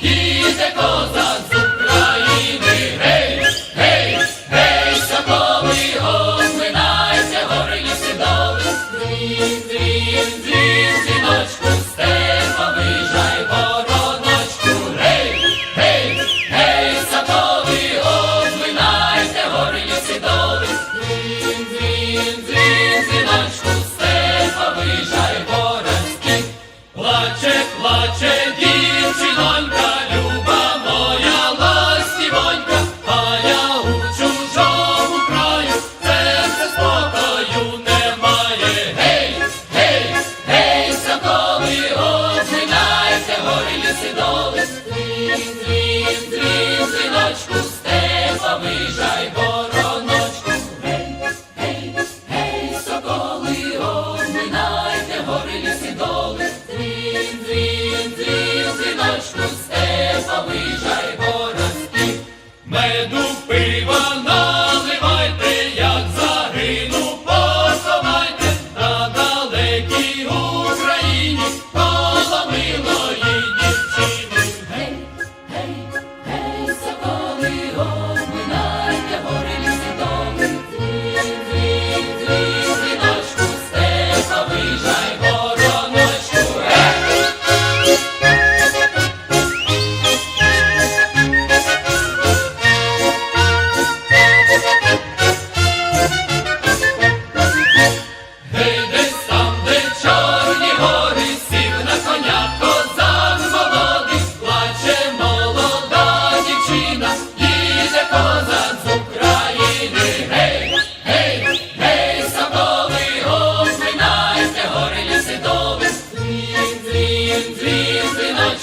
yeah жайвороночку, стезами жайвороночку, гей, гей, гей, соколи, обминайте, гори лісі доли, дзвін, дзвін, дзвін, дзвіночку, стезами жайворонські, меду пиво.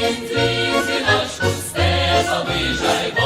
Jest, jest, jest, jest, jest,